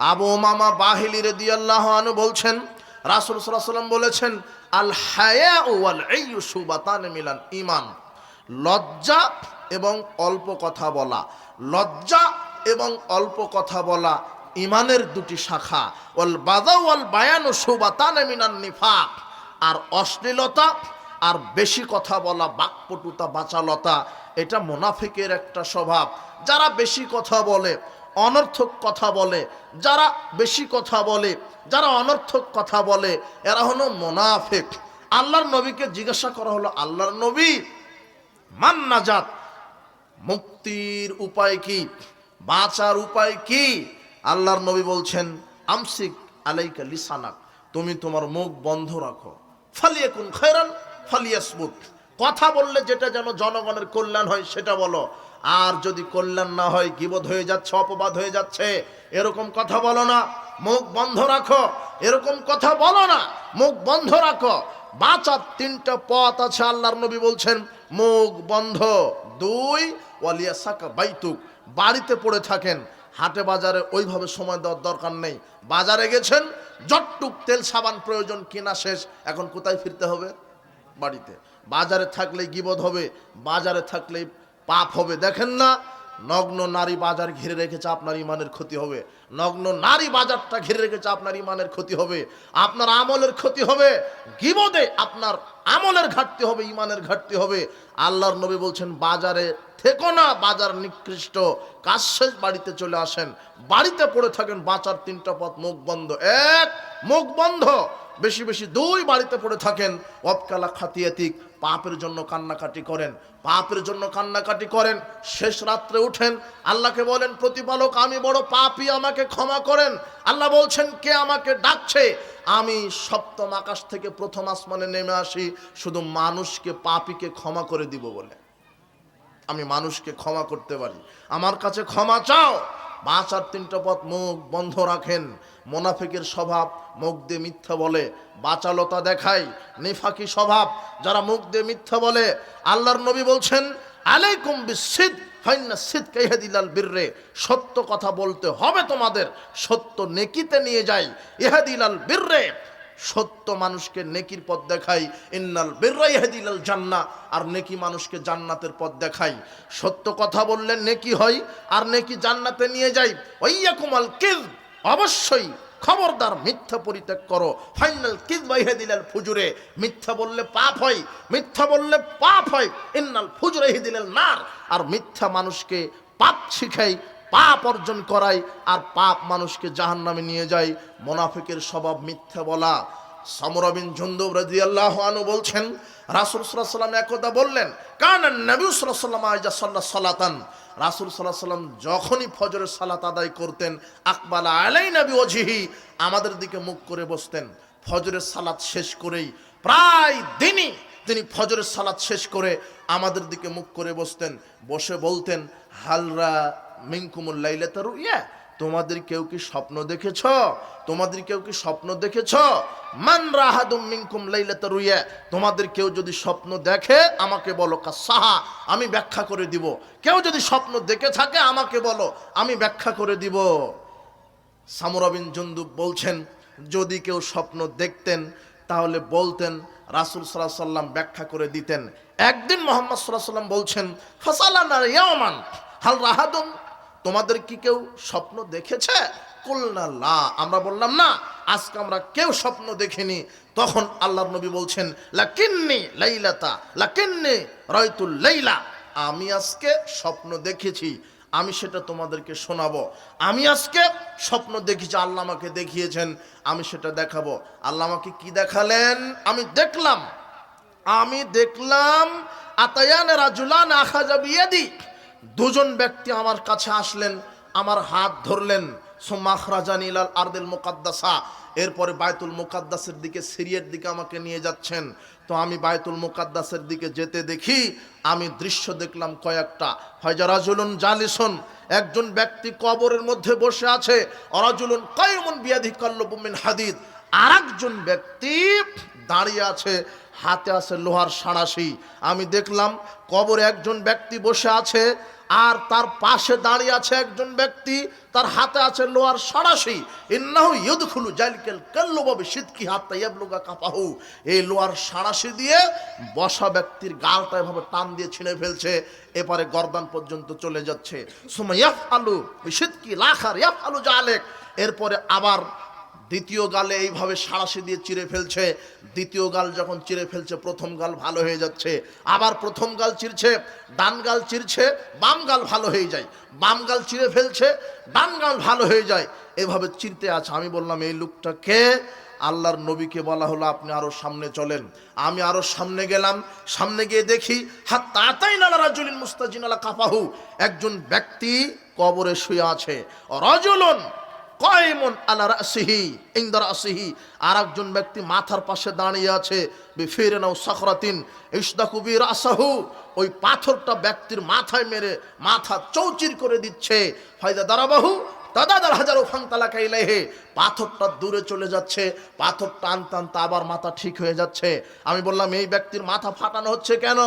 আবু মামা বাহিলি রেদি আল্লাহ আনু বলছেন, রাসুল সাল্লাম বলেছেন আল হায়া মিলান ইমান লজ্জা এবং অল্প কথা বলা। লজ্জা এবং অল্প কথা বলা ইমানের দুটি শাখা। ওয়াল বাদা ওয়াল বায়ানু সুবাতান মিনান নিফাক। আর অশ্লীলতা আর বেশি কথা বলা, বাকপটুতা, বাচালতা, এটা মোনাফিকের একটা স্বভাব। যারা বেশি কথা বলে অনর্থক কথা বলে, যারা বেশি কথা বলে, যারা অনর্থক কথা বলে, এরা হলো মোনাফেক। আল্লাহর নবীকে জিজ্ঞাসা করা হলো, আল্লাহর নবী, মান নাজাত? মুক্তির উপায় কি? বাঁচার উপায় কি? আল্লাহর নবী বলছেন, আমসিক আলাইকা লিসানাক, তুমি তোমার মুখ বন্ধ রাখো। ফালিয়াকুন খৈরান ফালিয়াসমুত কথা বললে যেটা যেন জনগণের কল্যাণ হয়, সেটা বলো। আর যদি কল্যাণ না হয় গিবদ হয়ে যাচ্ছে, অপবাদ হয়ে যাচ্ছে? এরকম কথা বলো না। মুখ বন্ধ রাখো। এরকম কথা বলো না। মুখ বন্ধ রাখো। বাঁচার তিনটা পথ আছে আল্লাহর নবী বলছেন। মুখ বন্ধ। দুই, ওয়ালিয়া সাকা বাইতুক। বাড়িতে পড়ে থাকেন। হাটে বাজারে ওইভাবে সময় দেওয়ার দরকার নেই। বাজারে গেছেন জটটুক তেল সাবান প্রয়োজন, কিনা শেষ। এখন কোথায় ফিরতে হবে? বাড়িতে। বাজারে থাকলে গিবদ হবে? বাজারে থাকলেই পাপ হবে। দেখেন না, নগ্ন নারী বাজার ঘিরে রেখেছে আপনার ইমানের ক্ষতি হবে। নগ্ন নারী বাজারটা ঘিরে রেখেছে আপনার ইমানের ক্ষতি হবে। আপনার আমলের ক্ষতি হবে। গিবদে আপনার আমলের ঘাটতি হবে, ইমানের ঘাটতি হবে। আল্লাহর নবী বলছেন, বাজারে থেকো না, বাজার নিকৃষ্ট। কাজ শেষ, বাড়িতে চলে আসেন। বাড়িতে পড়ে থাকেন, বাঁচার তিনটা পথ, মুখ বন্ধ। এক, মুখ বন্ধ। বেশি বেশি দুই, বাড়িতে পড়ে থাকেন। অপকালা খাতিয়াতিক পাপের জন্য কান্নাকাটি করেন, পাপের জন্য কান্নাকাটি করেন, শেষ রাত্রে উঠেন, আল্লাহকে বলেন, প্রতিপালক, আমি বড় পাপই আমাকে ক্ষমা করেন। আল্লাহ বলছেন, কে আমাকে ডাকছে? আমি সপ্তম আকাশ থেকে প্রথম আসমানে নেমে আসি, শুধু মানুষকে, পাপিকে ক্ষমা করে দিব বলে। আমি মানুষকে ক্ষমা করতে পারি। আমার কাছে ক্ষমা চাও। বাঁচার তিনটা পথ মুখ বন্ধ রাখেন। মোনাফিকের স্বভাব মুখ দিয়ে মিথ্যা বলে। বাচালতা দেখাই নিফাকি স্বভাব, যারা মুখ দিয়ে মিথ্যা বলে। আল্লাহর নবী বলছেন, আলাইকুম বিসিদ, ফাইন্না সিদ কেহাদিলাল বীররে। সত্য কথা বলতে হবে তোমাদের, সত্য নেকিতে নিয়ে যাই। ইহাদিলাল বীররে সত্য মানুষকে নেকির পথ দেখাই। ইন্নাল বেররাই হেদিলাল জান্না, আর নেকি মানুষকে জান্নাতের পথ দেখাই। সত্য কথা বললে নেকি হয়, আর নেকি জান্নাতে নিয়ে যাই ওইয়া কুমাল কিল অবশ্যই খবরদার মিথ্যা পরিত্যাগ করো। ফাইনাল কিদ বাইহে দিলাল ফুজুরে, মিথ্যা বললে পাপ হয়, মিথ্যা বললে পাপ হয়। ইন্নাল ফুজুরে দিলাল নার, আর মিথ্যা মানুষকে পাপ শিখাই পাপ অর্জন করায় আর পাপ মানুষকে জাহান নামে নিয়ে যায়। মোনাফিকের স্বভাব মিথ্যা বলা। সমরবিন ঝুন্দুব রাজি আল্লাহ বলছেন, রাসুল সাল্লাহ সাল্লাম একদা বললেন, কান নবী সাল্লাম আইজা সাল্লাহ সালাতান। রাসুল সাল্লাহ সাল্লাম যখনই ফজরের সালাত আদায় করতেন, আকবালা আলাই নবী ওজিহি আমাদের দিকে মুখ করে বসতেন। ফজরের সালাত শেষ করেই, প্রায় দিনই তিনি ফজরের সালাত শেষ করে আমাদের দিকে মুখ করে বসতেন। বসে বলতেন, হালরা মিনকুমুল লাইলাতা রুইয়া। তোমাদের কেউ কি স্বপ্ন দেখেছ? তোমাদের কেউ কি স্বপ্ন দেখেছ? মান রাহাদুম মিনকুম লাইলাতা রুইয়া। তোমাদের কেউ যদি স্বপ্ন দেখে, আমাকে বলো কা সাহা আমি ব্যাখ্যা করে দিব। কেউ যদি স্বপ্ন দেখে থাকে, আমাকে বলো, আমি ব্যাখ্যা করে দিব। সামুরাবিন জন্দুব বলছেন, যদি কেউ স্বপ্ন দেখতেন, তাহলে বলতেন, রাসুল সাল্লাহ সাল্লাম ব্যাখ্যা করে দিতেন। একদিন মোহাম্মদ সাল্লাহ সাল্লাম বলছেন, ফসালানা ইয়ামান হাল রাহাদুম? তোমাদের কি কেউ স্বপ্ন দেখেছে? কুলনা লা, আমরা বললাম না, আজকে আমরা কেউ স্বপ্ন দেখিনি। তখন আল্লাহর নবী বলছেন, লাকিন্নি লাইলাতা, লাকিন্নি রয়তুল লাইলা। আমি আজকে স্বপ্ন দেখেছি, আমি সেটা তোমাদেরকে শোনাবো। আমি আজকে স্বপ্ন দেখেছি আল্লাহ আমাকে দেখিয়েছেন, আমি সেটা দেখাবো। আল্লাহ আমাকে কি দেখালেন? আমি দেখলাম। আমি দেখলাম, আতায়ান রাজুলান আখাজা বিয়াদি। দুজন ব্যক্তি আমার কাছে আসলেন, আমার হাত ধরলেন সোমাখরাজান ইলাল আরদেল মুকাদ্দাসা। এরপরে বায়তুল মুকাদ্দাসের দিকে, সিরিয়ার দিকে আমাকে নিয়ে যাচ্ছেন। তো আমি বায়তুল মুকাদ্দাসের দিকে যেতে দেখি, আমি দৃশ্য দেখলাম কয়েকটা। ফয়জারাজুলুন জালিসুন, একজন ব্যক্তি কবরের মধ্যে বসে আছে। অরাজুলুন কয়মন বিয়াধি কল্লবুমিন হাদিদ। আর একজন ব্যক্তি দাঁড়িয়ে আছে হাতে আছে লোহার সাঁড়াশি। আমি দেখলাম কবরে একজন ব্যক্তি বসে আছে, আর তার পাশে দাঁড়িয়ে আছে একজন ব্যক্তি, তার হাতে আছে লোহার সাড়াশি। ইন্নাহু ইয়দখুলু জাইলকাল কাল্লুবাবে শীতকি হাতটা ইয়াবলুগা কাপাহু এই লোহার সাড়াশি দিয়ে বসা ব্যক্তির গালটা এভাবে টান দিয়ে ছিঁড়ে ফেলছে, এপারে গর্দান পর্যন্ত চলে যাচ্ছে। সুমা ইয়াফ আলু শীতকি লাখার ইয়াফ আলু জালেক। এরপরে আবার দ্বিতীয় গালে এইভাবে সাড়াশি দিয়ে চিরে ফেলছে। দ্বিতীয় গাল যখন চিরে ফেলছে, প্রথম গাল ভালো হয়ে যাচ্ছে। আবার প্রথম গাল চিরছে, ডান গাল চিরছে, বাম গাল ভালো হয়ে যায়। বাম গাল চিরে ফেলছে, ডান গাল ভালো হয়ে যায়। এভাবে চিরতে আছে। আমি বললাম, এই লোকটা কে? আল্লাহর নবীকে বলা হলো, আপনি আরও সামনে চলেন। আমি আরও সামনে গেলাম। সামনে গিয়ে দেখি হাত তাতাই নালা রাজুলিন মুস্তাজিন আলা কাপাহু একজন ব্যক্তি কবরে শুয়ে আছে। রজুলন কয়মন আলা রাসিহি, ইন্দা রাসিহি। আর একজন ব্যক্তি মাথার পাশে দাঁড়িয়ে আছে বিফিরনাউ সখরাতিন, ইশদাকু বি রাসাহু। ওই পাথরটা ব্যক্তির মাথায় মেরে, মাথা চৌচির করে দিচ্ছে। ফায়দা দাঁড়াবাহু দাদাদার হাজারো ফাং ফাংতালা কাইলাইহে পাথরটা দূরে চলে যাচ্ছে পাথর টান টান তা আবার মাথা ঠিক হয়ে যাচ্ছে। আমি বললাম, এই ব্যক্তির মাথা ফাটানো হচ্ছে কেন?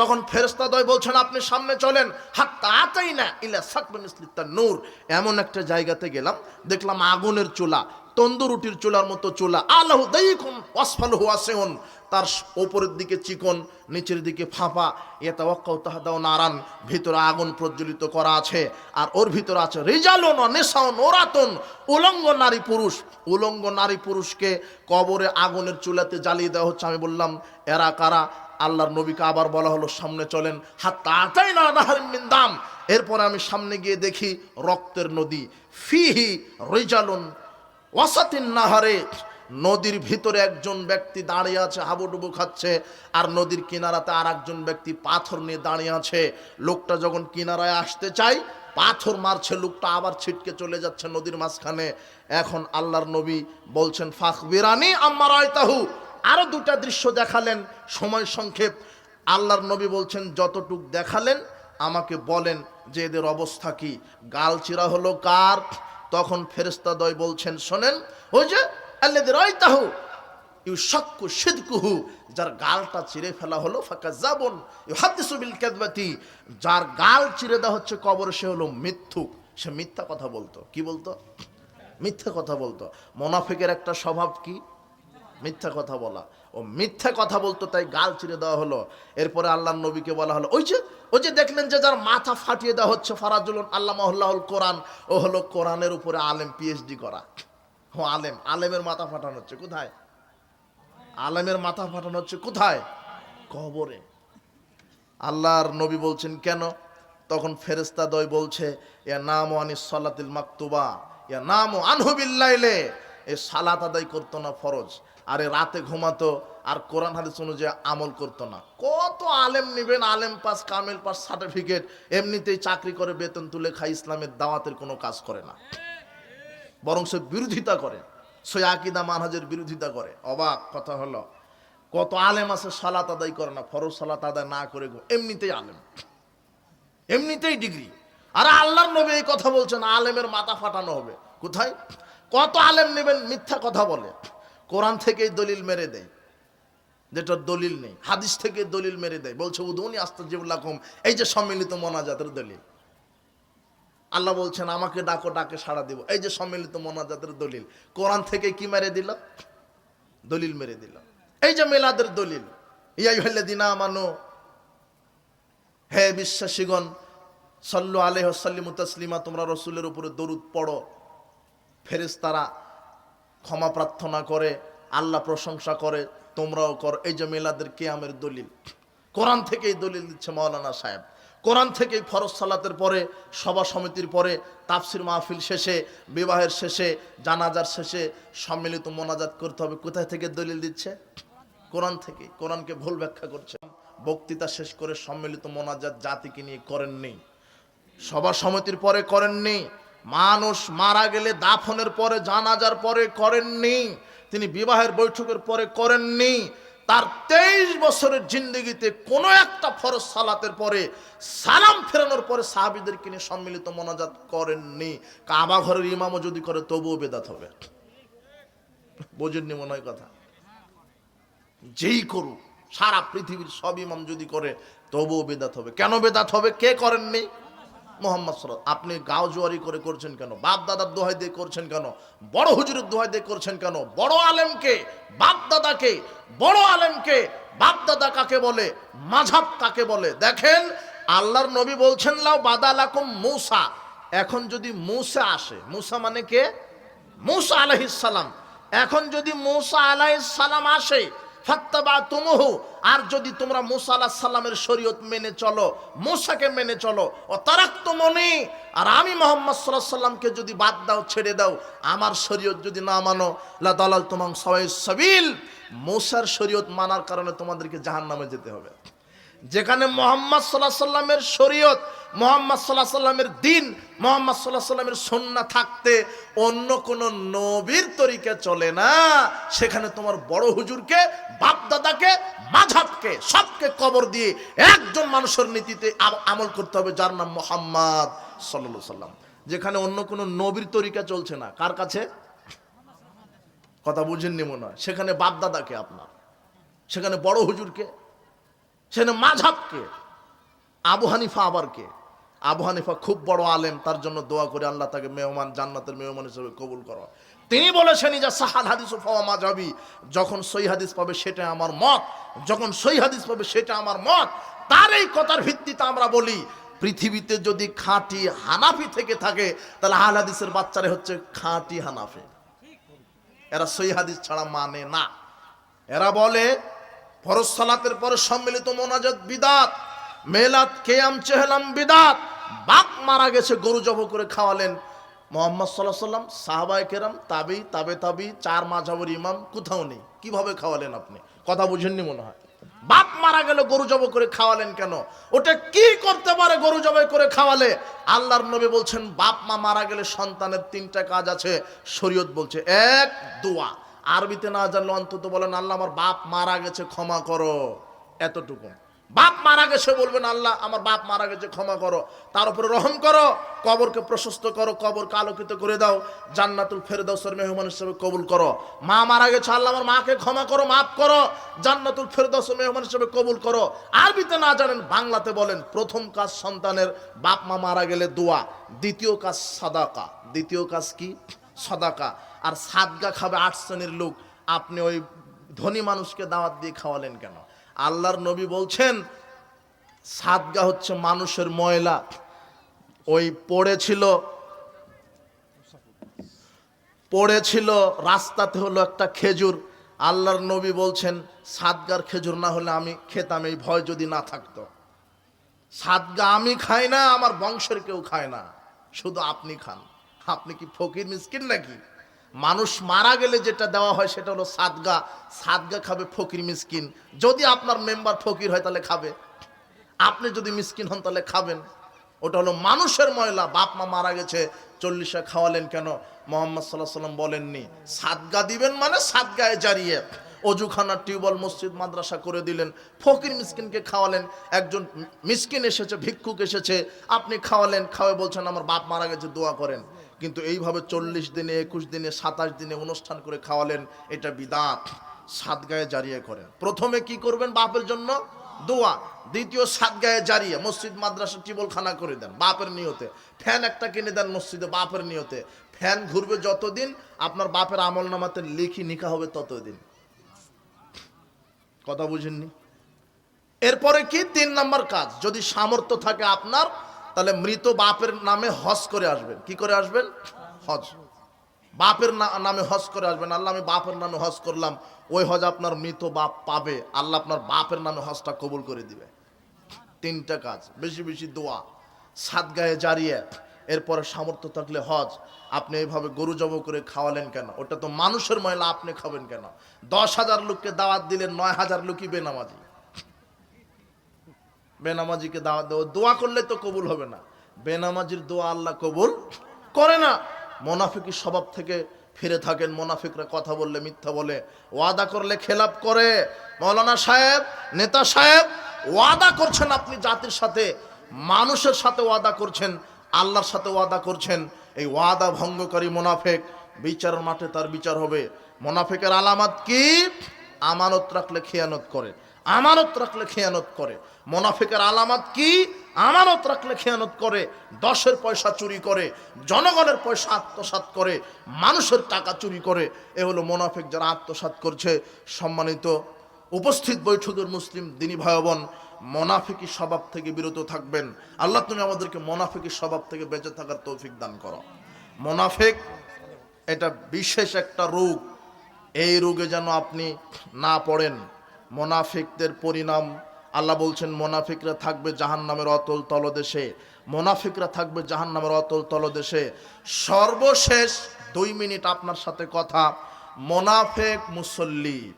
তখন ফেরেস্তাদয় বলছেন, আপনি সামনে চলেন। হাত তাতাই না ইলা সাকবেন ইসলিতার নূর। এমন একটা জায়গাতে গেলাম, দেখলাম আগুনের চুলা, তন্দুরুটির চুলার মতো চুলা। আল্লাহ দাইকুন ওয়াসফাল হুয়াসেহন তার ওপরের দিকে চিকন, নিচের দিকে ফাঁপা। এটা ওয়াক্কাও তাহাদাও নারান, ভিতরে আগুন প্রজ্বলিত করা আছে। আর ওর ভিতরে আছে রিজালন নেশাউন ওরাতন, উলঙ্গ নারী পুরুষ। উলঙ্গ নারী পুরুষকে কবরে আগুনের চুলাতে জ্বালিয়ে দেওয়া হচ্ছে। আমি বললাম, এরা কারা? আল্লাহর নবীকে আবার বলা হলো, সামনে চলেন। হাত তাতাই না নাহারিন দাম। এরপর আমি সামনে গিয়ে দেখি, রক্তের নদী। ফিহি রিজালুন ওয়াসাতিন নাহারে নদীর ভিতরে একজন ব্যক্তি দাঁড়িয়ে আছে, হাবুডুবু খাচ্ছে, আর নদীর কিনারাতে আর একজন ব্যক্তি পাথর নিয়ে দাঁড়িয়ে আছে। লোকটা যখন কিনারায় আসতে চায়, পাথর মারছে, লোকটা আবার ছিটকে চলে যাচ্ছে নদীর মাঝখানে। এখন আল্লাহর নবী বলছেন ফাখ বিরানি আমার আয়তাহু আরও দুটা দৃশ্য দেখালেন, সময় সংক্ষেপ। আল্লাহর নবী বলছেন, যতটুক দেখালেন, আমাকে বলেন যে এদের অবস্থা কি। গাল চিরা হলো কার? তখন ফেরেস্তাদয় বলছেন, শোনেন, ওই যে আল্লাদের রয়তাহু ইউ শক্কু সিদকুহু যার গালটা চিরে ফেলা হলো ফাঁকা যাবন ইউ হাদিসুবিল কেদবাতি যার গাল চিরে দেওয়া হচ্ছে কবর, সে হলো মিথ্যুক। সে মিথ্যা কথা বলতো। কি বলতো? মিথ্যা কথা বলতো। মোনাফিকের একটা স্বভাব কি? মিথ্যা কথা বলা। ও মিথ্যা কথা বলতো, তাই গাল চিরে দেওয়া হলো। এরপরে আল্লাহ নবীকে বলা হলো, ওই যে ওই যে দেখলেন যে যার মাথা ফাটিয়ে দেওয়া হচ্ছে ফারাজুল আল্লাহ মহল্লাহুল কোরআন, ও হলো কোরআনের উপরে আলেম পিএইচডি করা। ও আলেম, আলেমের মাথা ফাটানো হচ্ছে, কোথায়? আলেমের মাথা ফাটানো হচ্ছে কোথায়? কবরে। আল্লাহর নবী বলছেন, কেন? তখন ফেরেস্তা দয় বলছে, এ নাম আনিস সালাতিল মাকতুবা, এ নাম আনহুবিল্লাইলে এ সালাত আদায় করতো না ফরজ, আরে রাতে ঘুমাতো, আর কোরআন হাদিস অনুযায়ী আমল করতো না। কত আলেম নিবেন, আলেম পাস, কামেল পাস সার্টিফিকেট এমনিতেই চাকরি করে বেতন তুলে খায়, ইসলামের দাওয়াতের কোনো কাজ করে না। বরং সে বিরোধিতা করে। সে আকিদা মানহাজের বিরোধিতা করে। অবাক কথা হলো, কত আলেম আছে সালাত আদায় করে না, ফরজ সালাত আদায় না করে গো, এমনিতেই আলেম। এমনিতেই ডিগ্রি। আর আল্লাহর নবী এই কথা বলছেন, আলেমের মাথা ফাটানো হবে। কোথায়? কত আলেম নেবেন, মিথ্যা কথা বলে। কোরআন থেকেই দলিল মেরে দেয়। যেটা দলিল নেই, হাদিস থেকে দলিল মেরে দেয়। বলছে, উদৌনি আস্তাজিবুল্লাহ কম এই যে সম্মিলিত মোনাজাতের দলিল। আল্লাহ বলছেন, আমাকে ডাকো, ডাকে সাড়া দিব। এই যে সম্মিলিত মোনাজাতের দলিল। কোরআন থেকে কি মেরে দিল? দলিল মেরে দিল। এই যে মেলাদের দলিল ইয়াই হইলে দিনা মানো হে বিশ্বাসীগণ, সল্লু আলেহ সাল্লিম তসলিমা, তোমরা রসুলের উপরে দরুদ পড়ো। ফেরেশতারা ক্ষমা প্রার্থনা করে, আল্লাহ প্রশংসা করে, তোমরাও কর। এই যে মেলাদের কেয়ামের দলিল, কোরআন থেকেই দলিল দিচ্ছে মৌলানা সাহেব। কোরআন থেকেই ফরজ সালাতের পরে, সভা সমিতির পরে, তাফসির মাহফিল শেষে, বিবাহের শেষে, জানাজার শেষে সম্মিলিত মোনাজাত করতে হবে। কোথায় থেকে দলিল দিচ্ছে? কোরআন থেকে। কোরআনকে ভুল ব্যাখ্যা করছে। বক্তৃতা শেষ করে সম্মিলিত মোনাজাত জাতিকে নিয়ে করেননি। সভা সমিতির পরে করেননি। মানুষ মারা গেলে দাফনের পরে, জানাজার পরে করেননি। তিনি বিবাহের বৈঠকের পরে করেননি। তার তেইশ বছরের জিন্দগিতে কোনো একটা ফরজ সালাতের পরে সালাম ফেরানোর পরে সাহাবিদেরকে নিয়ে সম্মিলিত মোনাজাত করেননি। কাবা ঘরের ইমামও যদি করে, তবুও বেদাত হবে। বোঝেননি মনে হয় কথা? যেই করুক, সারা পৃথিবীর সব ইমাম যদি করে, তবুও বেদাত হবে। কেন বেদাত হবে? কে করেননি? মোহাম্মদ সাল আপনি গাও জোয়ারি করে করছেন কেন? বাপ দাদার দোহাই দিয়ে করছেন কেন? বড় হুজুরের দোহাই দিয়ে করছেন কেন? বড় আলেমকে বাপ দাদাকে বড় আলেমকে বাপ দাদা কাকে বলে? মাঝাব কাকে বলে? দেখেন, আল্লাহর নবী বলছেন লাও বাদালাকুম মূসা। এখন যদি মূসা আসে, মূসা মানে কে? মূসা আলাইহিস সালাম। এখন যদি মূসা আলাইহিস সালাম আসে তুমুহু আর যদি তোমরা মুসা আলাহ সাল্লামের শরীয়ত মেনে চলো, মুসাকে মেনে চলো, ও তারাক তো মনে আর আমি মোহাম্মদ সাল্লাহ সাল্লামকে যদি বাদ দাও, ছেড়ে দাও, আমার শরীয়ত যদি না মানো, লা দালাল তোমাং সবাই সাবিল। মুসার শরীয়ত মানার কারণে তোমাদেরকে জাহান নামে যেতে হবে। যেখানে মোহাম্মদ সাল্লাহ সাল্লামের শরীয়ত মোহাম্মদ সাল্লাহ সাল্লামের দিন, মোহাম্মদ সাল্লাহ সাল্লামের সন্না থাকতে অন্য কোন নবীর তরিকা চলে না। সেখানে তোমার বড় হুজুরকে বাপ দাদাকে মাঝাবকে সবকে কবর দিয়ে একজন মানুষের নীতিতে আমল করতে হবে, যার নাম মোহাম্মদ সাল্লাহ সাল্লাম। যেখানে অন্য কোনো নবীর তরিকা চলছে না। কার কাছে? কথা বুঝেননি মনে হয়। সেখানে বাপ দাদাকে আপনার। সেখানে বড় হুজুরকে। সেখানে মাঝাবকে আবু হানিফা আবার কে আবু হানিফা খুব বড় আলেম, তার জন্য দোয়া করে আল্লাহ তাকে মেহমান, জান্নাতের মেহমান হিসেবে কবুল করো। তিনি বলেছেন যে, সাহাল হাদিস ফাওয়া মাঝাবি যখন সই হাদিস পাবে সেটা আমার মত, যখন সই হাদিস পাবে সেটা আমার মত, তার এই কথার ভিত্তিতে আমরা বলি, পৃথিবীতে যদি খাঁটি হানাফি থেকে থাকে, তাহলে আহল হাদিসের বাচ্চারা হচ্ছে খাঁটি হানাফি। এরা সই হাদিস ছাড়া মানে না। এরা বলে, ফরজ সালাতের পরে সম্মিলিত মোনাজাত বিদাত, মেলাত কেয়াম চেহলাম বিদাত বাপ মারা গেছে, গরু জব করে খাওয়ালেন। মোহাম্মদ সাল্লাহ সাল্লাম সাহাবাই কেরাম, তাবি, তাবে তাবি, চার মাঝাবর ইমাম, কোথাও নেই। কীভাবে খাওয়ালেন আপনি? কথা বুঝেননি মনে হয়। বাপ মারা গেল গরু জব করে খাওয়ালেন কেন? ওটা কি করতে পারে গরু জবাই করে খাওয়ালে? আল্লাহর নবী বলছেন, বাপ মা মারা গেলে সন্তানের তিনটা কাজ আছে। শরীয়ত বলছে, এক, দোয়া। আরবিতে না জানলে অন্তত বলেন, আল্লাহ আমার বাপ মারা গেছে, ক্ষমা করো। এতটুকু। বাপ মারা গেছে বলবেন, আল্লাহ, আমার বাপ মারা গেছে, ক্ষমা করো। তার উপরে রহম করো, কবরকে প্রশস্ত করো, কবরকে আলোকিত করে দাও, জান্নাতুল ফেরদাউসের মেহমান হিসেবে কবুল করো। মা মারা গেছে, আল্লাহ, আমার মাকে ক্ষমা করো, মাফ করো, জান্নাতুল ফেরদাউসের মেহমান হিসেবে কবুল করো। আরবিতে না জানেন, বাংলাতে বলেন, প্রথম কাজ সন্তানের বাপ মা মারা গেলে দোয়া, দ্বিতীয় কাজ সাদাকা। দ্বিতীয় কাজ কি? সদাকা। আর সাদগা খাবে আট শ্রেণির লোক, আপনি ওই ধনী মানুষকে দাওয়াত দিয়ে খাওয়ালেন কেন? আল্লাহর নবী বলছেন, সাদগা হচ্ছে মানুষের ময়লা। ওই পড়েছিল পড়েছিল রাস্তাতে হলো একটা খেজুর। আল্লাহর নবী বলছেন, সাদগার খেজুর না হলে আমি খেতাম, এই ভয় যদি না থাকতো। সাদগা আমি খাই না, আমার বংশের কেউ খায় না। শুধু আপনি খান। আপনি কি ফকির, মিসকিন নাকি? মানুষ মারা গেলে যেটা দেওয়া হয় সেটা হলো সাদগা। সাদগা খাবে ফকির মিসকিন। যদি আপনার মেম্বার ফকির হয় তাহলে খাবে। আপনি যদি মিসকিন হন তাহলে খাবেন। ওটা হলো মানুষের ময়লা। বাপ মা মারা গেছে, চল্লিশা খাওয়ালেন কেন? মোহাম্মদ সাল্লাহ সাল্লাম বলেননি। সাদগা দিবেন মানে সাদগায় জারিয়ে। অজুখানা, টিউবওয়েল, মসজিদ, মাদ্রাসা করে দিলেন। ফকির মিসকিনকে খাওয়ালেন। একজন মিসকিন এসেছে, ভিক্ষুক এসেছে। আপনি খাওয়ালেন খাওয়াই বলছেন, আমার বাপ মারা গেছে, দোয়া করেন। কিন্তু এইভাবে চল্লিশ দিনে, একুশ দিনে, সাতাশ দিনে অনুষ্ঠান করে খাওয়ালেন, এটা বিদাত। সাদগায়ে জারিয়ে করেন। প্রথমে কি করবেন বাপের জন্য? দোয়া। দ্বিতীয় সাদগায়ে জারিয়ে। মসজিদ, মাদ্রাসা, টিবলখানা করে দেন বাপের নিয়তে। ফ্যান একটা কিনে দেন মসজিদে বাপের নিয়তে। ফ্যান ঘুরবে যতদিন আপনার বাপের আমল নামাতে লিখি নিকা হবে ততদিন। কথা বুঝেননি? এরপরে কি? তিন নম্বর কাজ। যদি সামর্থ্য থাকে আপনার তাহলে মৃত বাপের নামে হজ করে আসবেন। কি করে আসবেন? হজ। বাপের নামে হজ করে আসবেন। আল্লাহ, আমি বাপের নামে হজ করলাম। ওই হজ আপনার মৃত বাপ পাবে। আল্লাহ আপনার বাপের নামে হজটা কবুল করে দিবে। তিনটা কাজ। বেশি বেশি দোয়া। সাত গায়ে জারিয়ে এরপরে সামর্থ্য থাকলে হজ। আপনি এইভাবে গরু জব করে খাওয়ালেন কেন? ওটা তো মানুষের ময়লা, আপনি খাবেন কেন? দশ হাজার লোককে দাওয়াত দিলেন নয় হাজার লোকই বেনামাজি। বেনামাজিকে দাওয়া দেওয়া দোয়া করলে তো কবুল হবে না। বেনামাজির দোয়া আল্লাহ কবুল করে না। মোনাফিকি স্বভাব থেকে ফিরে থাকেন, মোনাফিকরা কথা বললে, মিথ্যা বলে। ওয়াদা করলে খেলাপ করে। মৌলানা সাহেব, নেতা সাহেব, ওয়াদা করছেন আপনি জাতির সাথে, মানুষের সাথে ওয়াদা করছেন, আল্লাহর সাথে ওয়াদা করছেন। এই ওয়াদা ভঙ্গকারী মোনাফেক, বিচারের মাঠে তার বিচার হবে। মোনাফেকের আলামত কি? আমানত রাখলে খেয়ানত করে। আমানত রাখলে খেয়ানত করে। মোনাফিকের আলামত কি? আমানত রাখলে খেয়ানত করে, দশের পয়সা চুরি করে, জনগণের পয়সা আত্মসাৎ করে, মানুষের টাকা চুরি করে। এ হলো মোনাফিক যারা আত্মসাৎ করছে। সম্মানিত উপস্থিত বৈঠকের মুসলিম দিনী ভাই বোন মোনাফিকি স্বভাব থেকে বিরত থাকবেন। আল্লাহ তুমি আমাদেরকে মোনাফিকি স্বভাব থেকে বেঁচে থাকার তৌফিক দান করো। মোনাফিক এটা বিশেষ একটা রোগ। এই রোগে যেন আপনি না পড়েন। মোনাফিকদের পরিণাম। আল্লাহ বলছেন, মোনাফিকরা থাকবে জাহান নামের অতল তলদেশে। মোনাফিকরা থাকবে জাহান নামের অতল তলদেশে। সর্বশেষ দুই মিনিট আপনার সাথে কথা। মোনাফেক মুসল্লি।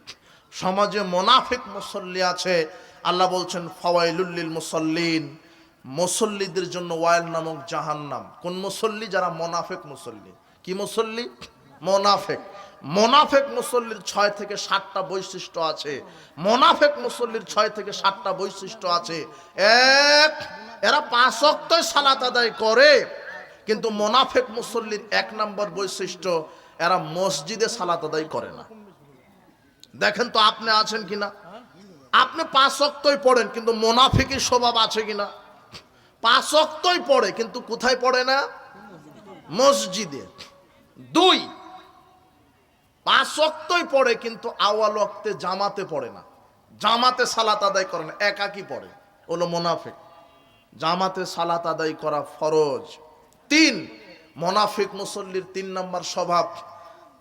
সমাজে মোনাফিক মুসল্লি আছে। আল্লাহ বলছেন ফওয়াইলুল্লিল মুসল্লিন। মুসল্লিদের জন্য ওয়াইল নামক জাহান্নাম। কোন মুসল্লি? যারা মোনাফেক মুসল্লি। কি মুসল্লি? মোনাফেক। মোনাফেক মুসল্লির ছয় থেকে সাতটা বৈশিষ্ট্য আছে। মোনাফেক মুসল্লির ছয় থেকে সাতটা বৈশিষ্ট্য আছে। এক, এরা পাঁচ অক্তই সালাত আদায় করে, কিন্তু মোনাফেক মুসল্লির এক নম্বর বৈশিষ্ট্য, এরা মসজিদে সালাত আদায় করে না। দেখেন তো আপনি আছেন কিনা? আপনি পাঁচ অক্তই পড়েন, কিন্তু মোনাফিকের স্বভাব আছে কিনা? পাঁচ অক্তই পড়ে, কিন্তু কোথায় পড়ে না? মসজিদে। দুই পাঁচ অক্তই পড়ে, কিন্তু আওয়াল অক্তে জামাতে পড়ে না। জামাতে সালাত আদায় করে না, একাকি পড়ে। হলো মোনাফিক। জামাতে সালাত আদায় করা ফরজ। তিন, মোনাফিক মুসল্লির তিন নম্বর স্বভাব।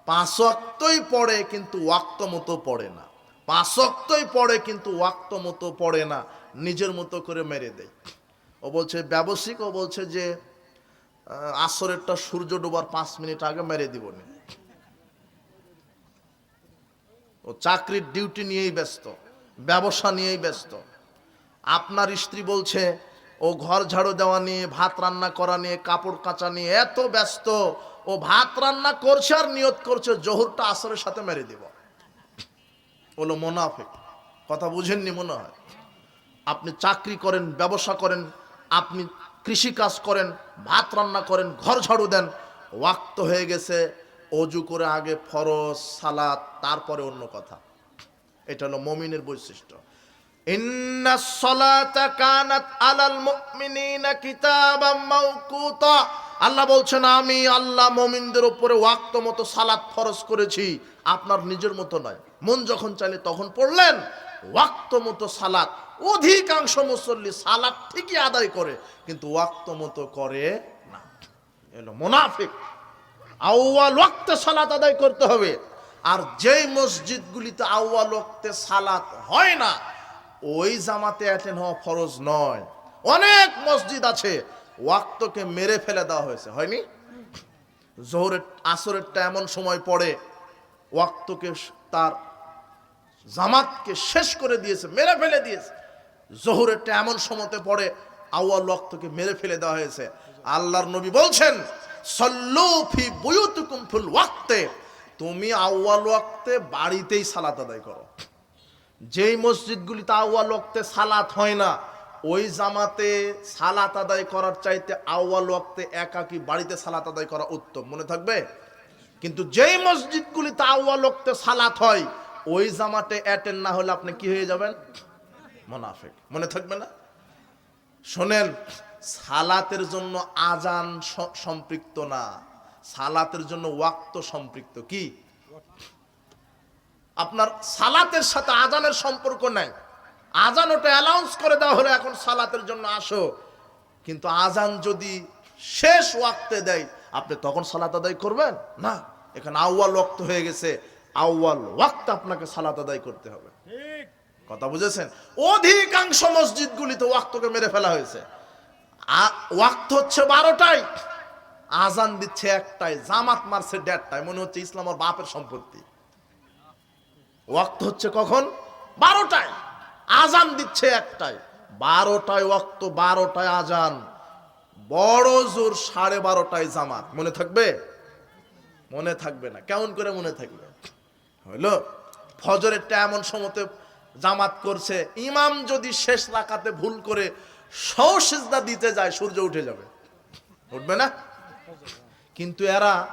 পাঁচ অক্তই পড়ে, কিন্তু ওয়াক্ত মতো পড়ে না। পাঁচ অক্তই পড়ে, কিন্তু ওয়াক্ত মতো পড়ে না। নিজের মতো করে মেরে দেয়। ও বলছে ব্যবসায়িক ও বলছে যে আসরেরটা সূর্য ডোবার পাঁচ মিনিট আগে মেরে দিব নি ও চাকরির ডিউটি নিয়েই ব্যস্ত, ব্যবসা নিয়েই ব্যস্ত। আপনার স্ত্রী বলছে, ও ঘর ঝাড়ু দেওয়া নিয়ে, ভাত রান্না করা নিয়ে, কাপড় কাচা নিয়ে এত ব্যস্ত, ও ভাত রান্না করছে আর নিয়ত করছে, জোহরটা আসরের সাথে মেরে দিব। বলো, মোনাফেক। কথা বুঝেননি মনে হয়? আপনি চাকরি করেন, ব্যবসা করেন, আপনি কৃষি কাজ করেন, ভাত রান্না করেন, ঘর ঝাড়ু দেন, ওয়াক্ত হয়ে গেছে অজু করে আগে ফরজ, সালাত, তারপরে অন্য কথা। এটা হলো মমিনের বৈশিষ্ট্য। আল্লাহ বলছেন, আমি আল্লাহ মমিনদের উপরে ওয়াক্ত মতো সালাত ফরজ করেছি, আপনার নিজের মতো নয়। মন যখন চাইলে তখন পড়লেন, ওয়াক্ত মতো সালাত। অধিকাংশ মুসল্লি সালাত ঠিকই আদায় করে, কিন্তু ওয়াক্ত মতো করে না। এলো মোনাফিক। আউয়াল ওয়াক্তে সালাত আদায় করতে হবে। আর যেই মসজিদগুলিতে আউয়াল ওয়াক্তে সালাত হয় না, ওই জামাতে অ্যাটেন্ড হওয়া ফরজ নয়। অনেক মসজিদ আছে, ওয়াক্তকে মেরে ফেলে দেওয়া হয়েছে। হয়নি? জোহরের, আসরেরটা এমন সময় পড়ে, ওয়াক্তকে তার জামাতকে শেষ করে দিয়েছে, মেরে ফেলে দিয়েছে। জোহরেরটা এমন সময়তে পড়ে, আউয়াল ওয়াক্তকে মেরে ফেলে দেওয়া হয়েছে। আল্লাহর নবী বলছেন সল্লু ফি বুয়ুতুকুম ওয়াক্তে। তুমি আউয়াল ওয়াক্তে বাড়িতেই সালাত আদায় করো। যেই মসজিদগুলিতে আউয়াল ওয়াক্তে সালাত হয় না, ওই জামাতে সালাত আদায় করার চাইতে আউয়াল ওয়াক্তে একাকি বাড়িতে সালাত আদায় করা উত্তম। মনে থাকবে? কিন্তু যেই মসজিদগুলিতে আউয়াল ওয়াক্তে সালাত হয়, ওই জামাতে অ্যাটেন্ড না হলে আপনি কি হয়ে যাবেন? মোনাফেক। মনে থাকবে না? শোনেন সালাতের জন্য আজান সম্পৃক্ত না। সালাতের জন্য ওয়াক্ত সম্পৃক্ত। কি? আপনার সালাতের সাথে আজানের সম্পর্ক নাই। আজান ওটা অ্যালাউন্স করে দেওয়া হলো এখন সালাতের জন্য আসো। কিন্তু আজান যদি শেষ ওয়াক্তে দেয় আপনি তখন সালাত আদায় করবেন? না এখানে আউয়াল ওয়াক্ত হয়ে গেছে। আউয়াল ওয়াক্ত আপনাকে সালাত আদায় করতে হবে। কথা বুঝেছেন? অধিকাংশ মসজিদগুলিতে ওয়াক্তকে মেরে ফেলা হয়েছে। ওয়াক্ত হচ্ছে বারোটায়। আজান দিচ্ছে একটাই জামাত মারছে দেড়টায়, মনে হচ্ছে ইসলাম ওর বাপের সম্পত্তি। ওয়াক্ত হচ্ছে কখন? বারোটায়। আজান দিচ্ছে একটাই বারোটায় ওয়াক্ত, বারোটায় আজান। বড় জোর সাড়ে বারোটায় জামাত। মনে থাকবে? মনে থাকবে না। কেমন করে মনে থাকবে? হইল, ফজরেরটা এমন সময়তে জামাত করছে, ইমাম যদি শেষ রাকাতে ভুল করে সৌসিজদা দিতে যায়, সূর্য উঠে যাবে। উঠবে না? কিন্তু এরা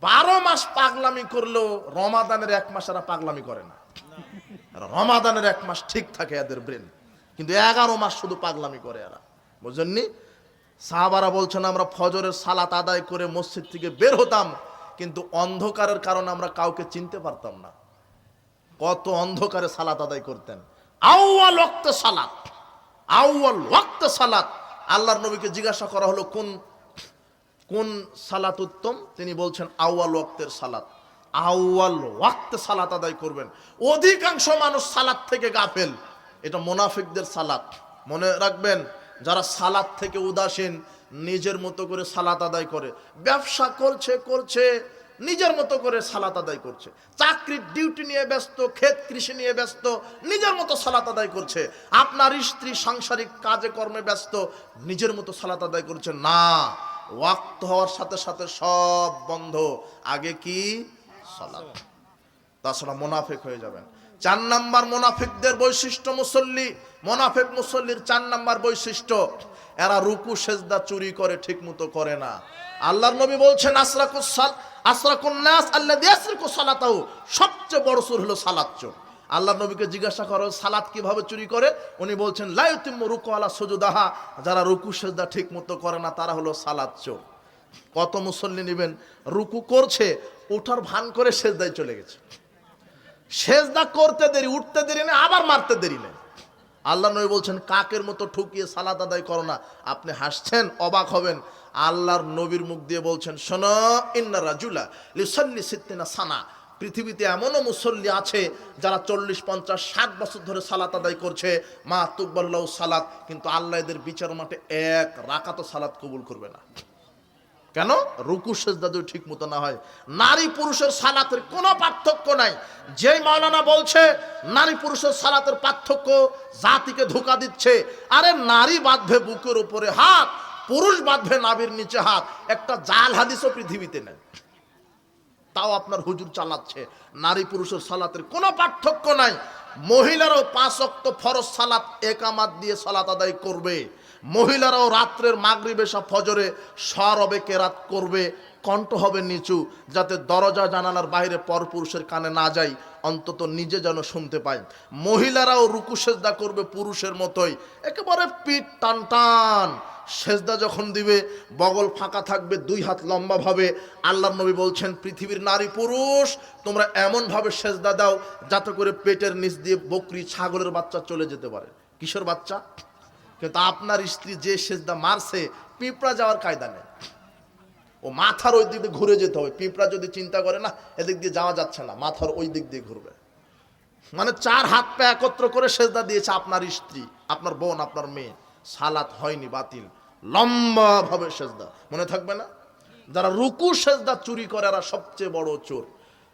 বারো মাস পাগলামি করলেও রমাদানের এক মাস এরা পাগলামি করে না। রমাদানের এক মাস ঠিক থাকে এদের ব্রেন। কিন্তু এগারো মাস শুধু পাগলামি করে এরা। বুঝলেননি সাহাবারা বলছেন, আমরা ফজরের সালাত আদায় করে মসজিদ থেকে বের হতাম, কিন্তু অন্ধকারের কারণে আমরা কাউকে চিনতে পারতাম না। কত অন্ধকারে সালাত আদায় করতেন। আউয়াল ওয়াক্ত সালাত। আউয়াল ওয়াক্ত সালাত। আল্লাহর নবীকে জিজ্ঞাসা করা হলো, কোন কোন সালাত উত্তম? তিনি বলছেন, আউয়াল ওয়াক্তের সালাত। আউয়াল ওয়াক্তে সালাত আদায় করবেন। অধিকাংশ মানুষ সালাত থেকে গাফেল। এটা মোনাফিকদের সালাত। মনে রাখবেন, যারা সালাত থেকে উদাসীন, নিজের মতো করে সালাত আদায় করে। ব্যবসা করছে করছে নিজের মতো করে সালাত আদায় করছে। চাকরির ডিউটি নিয়ে ব্যস্ত, ক্ষেত কৃষি নিয়ে ব্যস্ত, নিজের মতো সালাত আদায় করছে। আপনার স্ত্রী সাংসারিক কাজে, কর্মে ব্যস্ত, নিজের মতো সালাত আদায় করছে। না, ওয়াক্ত হওয়ার সাথে সাথে সব বন্ধ। আগে কি? সালাত। তাছাড়া মোনাফেক হয়ে যাবেন। চার নাম্বার মোনাফেকদের বৈশিষ্ট্য মুসল্লি। মোনাফেক মুসল্লির চার নাম্বার বৈশিষ্ট্য, এরা রুকু, সেজদা চুরি করে ঠিক মতো করে না। আল্লাহর নবী বলছেন, আসরাকুস সাল আসরাকুন নাস আল্লাযী ইয়াসরিকু সালাতাহু। সবচেয়ে বড় চোর হলো সালাত চোর। আল্লাহ নবীকে জিজ্ঞাসা করো সালাত কীভাবে চুরি করে? উনি বলছেন লাইতিম্মু রুকু আলা সুজুদাহা। যারা রুকু সেজদা ঠিক মতো করে না, তারা হলো সালাত চোর। কত মুসল্লি নেবেন, রুকু করছে ওঠার ভান করে সেজদায় চলে গেছে। সেজদা করতে দেরি, উঠতে দেরি নেই আবার মারতে দেরি নেই। আল্লাহ নবী বলছেন, কাকের মতো ঠুকিয়ে সালাত আদায় করো না। আপনি হাসছেন, অবাক হবেন। আল্লাহর নবীর মুখ দিয়ে বলছেন, শোনো, ইন্না রাজুলা লিসাল্লি সিদ্দিনা সানা। পৃথিবীতে এমনও মুসল্লি আছে যারা চল্লিশ, পঞ্চাশ, ষাট বছর ধরে সালাত আদায় করছে। মা তুকবাল্লাহ সালাত, কিন্তু আল্লাহ এদের বিচার মাঠে এক রাকাত সালাত কবুল করবে না। কেন? রুকু সেজদা যদি ঠিক মতো না হয়। নারী পুরুষের সালাতের কোনো পার্থক্য নাই। যেই মাওলানা বলছে, নারী পুরুষের সালাতের পার্থক্য জাতিকে ধোকা দিচ্ছে। আরে নারী বাঁধবে বুকের উপরে হাত, পুরুষ বাঁধবে নাবির নিচে হাত। একটা জাল হাদিসও পৃথিবীতে নেই। তাও আপনার হুজুর চালাচ্ছে। নারী পুরুষের সালাতের কোনো পার্থক্য নাই। মহিলারাও পাঁচ অক্ত ফরজ সালাত একামাত দিয়ে সালাত আদায় করবে। মহিলারাও রাত্রের মাগরিবে সব ফজরে সরবে, কেরাত করবে, কণ্ঠ হবে নিচু, যাতে দরজা জানালার বাইরে পরপুরুষের কানে না যায়, অন্তত নিজে যেন শুনতে পায়। মহিলারাও রুকু সেজদা করবে পুরুষের মতোই, একেবারে পিঠ টান টান। সেজদা যখন দিবে, বগল ফাঁকা থাকবে, দুই হাত লম্বা ভাবে। আল্লাহ নবী বলছেন, পৃথিবীর নারী পুরুষ, তোমরা এমন ভাবে সেজদা দাও, যাতে করে পেটের নিচ দিয়ে বকরি, ছাগলের বাচ্চা চলে যেতে পারে। কিশোর বাচ্চা? কিন্তু আপনার স্ত্রী যে সেজদা মারছে, পিঁপড়া যাওয়ার কায়দা নেই। ও মাথার ওই দিক দিয়ে ঘুরে যেতে হবে। পিঁপড়া যদি চিন্তা করে না, এদিক দিয়ে যাওয়া যাচ্ছে না, মাথার ওই দিক দিয়ে ঘুরবে। মানে চার হাত পা একত্র করে সেজদা দিয়েছে আপনার স্ত্রী, আপনার বোন, আপনার মেয়ে। সালাত হয়নি, বাতিল। লম্বা ভাবে সেজদা। মনে থাকবে না? যারা রুকু সেজদা চুরি করে, এরা সবচেয়ে বড় চোর।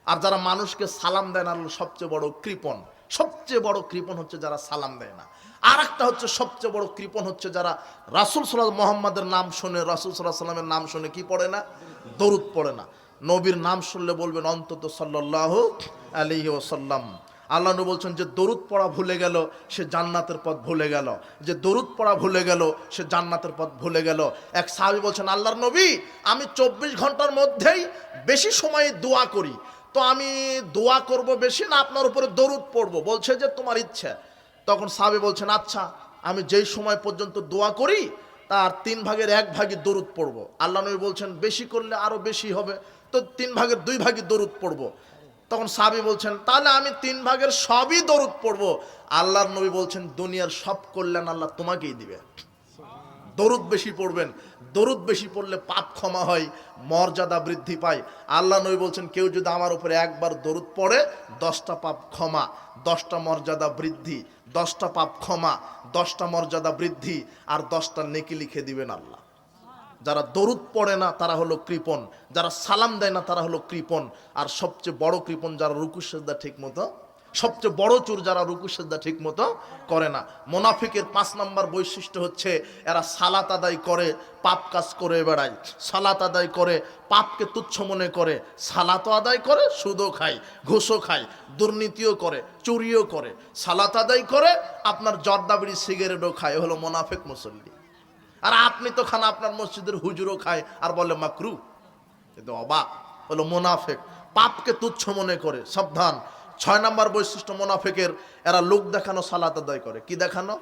আর যারা মানুষকে সালাম দেয় না সবচেয়ে বড় কৃপণ। সবচেয়ে বড় কৃপণ হচ্ছে যারা সালাম দেয় না। আর একটা হচ্ছে সবচেয়ে বড় কৃপণ হচ্ছে যারা রাসুল সাল্লাহ মোহাম্মদের নাম শুনে, রাসুল সাল্লাহ সাল্লামের নাম শুনে কি পড়ে না? দরুদ পড়ে না। নবীর নাম শুনলে বলবেন, অন্তত সাল্লাহ আলিহি ওসাল্লাম আল্লাহ বলছেন, যে দরুদ পড়া ভুলে গেল, সে জান্নাতের পথ ভুলে গেল। যে দরুদ পড়া ভুলে গেল, সে জান্নাতের পথ ভুলে গেল। এক সাহাবি বলছেন, আল্লাহর নবী, আমি চব্বিশ ঘণ্টার মধ্যেই বেশি সময় দোয়া করি। তো আমি দোয়া করব বেশি না, আপনার উপরে দরুদ পড়ব। বলছে যে, তোমার ইচ্ছা। তখন সাবে বলছেন আচ্ছা আমি যেই সময় পর্যন্ত দোয়া করি, তার তিন ভাগের এক ভাগে দরুদ পড়ব। আল্লাহ নবী বলছেন, বেশি করলে আরও বেশি হবে। তো তিন ভাগের দুই ভাগে দরুদ পড়ব। তখন সাবি বলছেন, তাহলে আমি তিন ভাগের সবই দরুদ পড়ব। আল্লাহর নবী বলছেন, দুনিয়ার সব কল্যাণ আল্লাহ তোমাকেই দিবে। দরুদ বেশি পড়বেন, দরুদ বেশি পড়লে পাপ ক্ষমা হয়, মর্যাদা বৃদ্ধি পায়। আল্লাহ নবী বলছেন, কেউ যদি আমার উপরে একবার দরুদ পড়ে, দশটা পাপ ক্ষমা, দশটা মর্যাদা বৃদ্ধি, দশটা পাপ ক্ষমা, দশটা মর্যাদা বৃদ্ধি, আর দশটা নেকি লিখে দিবেন আল্লাহ। যারা দরুদ পড়ে না, তারা হলো কৃপণ। যারা সালাম দেয় না, তারা হলো কৃপণ। আর সবচেয়ে বড় কৃপণ, যারা রুকু ঠিক মতো সবচেয়ে বড় চোর যারা রুকু সেজদা ঠিক মতো করে না। মোনাফিকের পাঁচ নম্বর বৈশিষ্ট্য হচ্ছে এরা সালাত আদায় করে, পাপ কাজ করে বেড়ায়। সালাত আদায় করে, পাপকে তুচ্ছ মনে করে। সালাতও আদায় করে, সুদও খায়, ঘুষও খায়, দুর্নীতিও করে, চুরিও করে। সালাত আদায় করে, আপনার জর্দাবিড়ি সিগারেটও খায় হলো মোনাফেক মুসল্লি। আর আপনি তো খান, আপনার মসজিদের হুজুরও খায়, আর বলে মাকরু। কিন্তু অবাক হলো মোনাফেক। পাপকে তুচ্ছ মনে করে, সাবধান। ছয় নাম্বার বৈশিষ্ট্য মোনাফেকের এরা লোক দেখানো সালাত আদায় করে। কি দেখানো?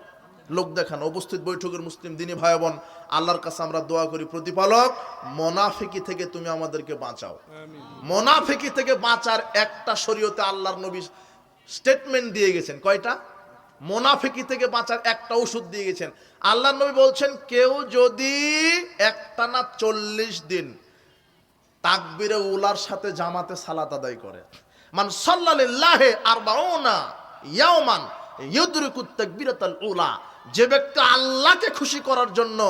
লোক দেখানো। উপস্থিত বৈঠকের মুসলিম দিনী ভাই বোন আল্লাহর কাছে আমরা দোয়া করি প্রতিপালক মোনাফিকি থেকে তুমি আমাদেরকে বাঁচাও। মোনাফিকি থেকে বাঁচার একটা শরীয়তে আল্লাহর নবী স্টেটমেন্ট দিয়ে গেছেন। কয়টা? মোনাফিকি থেকে বাঁচার একটা ওষুধ দিয়ে গেছেন। আল্লাহ নবী বলছেন কেউ যদি একটানা চল্লিশ দিন তাকবিরে উলার সাথে জামাতে সালাত আদায় করে মান সাল্লাল্লাহে আরবাউনা ইয়াওমান ইউদরিকুত তাকবীরাতাল উলা। যে ব্যক্তি আল্লাহকে খুশি করার জন্য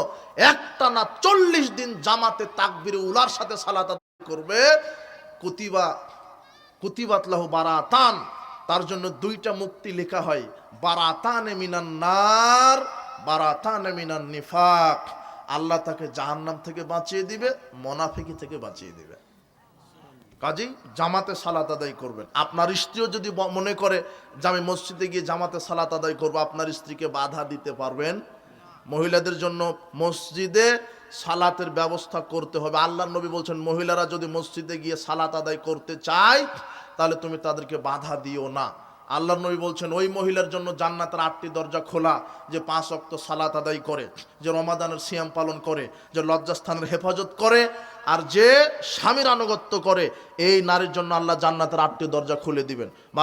একটানা চল্লিশ দিন জামাতে তাকবিরে উলার সাথে সালাত করবে, কুতিবা কুতিবাতলাহু বারাতান, তার জন্য দুইটা মুক্তি লেখা হয়। বারাতান মিনান নার, বারাতান মিনান নিফাক। আল্লাহ তাকে জাহান্নাম থেকে বাঁচিয়ে দিবে, মোনাফিকি থেকে বাঁচিয়ে দিবে। কাজেই জামাতে সালাত আদায় করবেন। আপনার স্ত্রীও যদি মনে করে যে আমি মসজিদে গিয়ে জামাতে সালাত আদায় করব, আপনার স্ত্রীকে বাধা দিতে পারবেন। মহিলাদের জন্য মসজিদে সালাতের ব্যবস্থা করতে হবে। আল্লাহ নবী বলছেন, মহিলারা যদি মসজিদে গিয়ে সালাত আদায় করতে চায়, তাহলে তুমি তাদেরকে বাধা দিও না। আল্লাহ নবী বলছেন, ওই মহিলার জন্য জান্নাতের আটটি দরজা খোলা, যে পাঁচ অক্ত সালাত আদায় করে, যে রমাদানের সিয়াম পালন করে, যে লজ্জাস্থানের হেফাজত করে আর যে স্বামীর আনুগত্য করে এই নারীর জন্য আল্লাহ জান্নাতের আটটি দরজা খুলে দিবেন।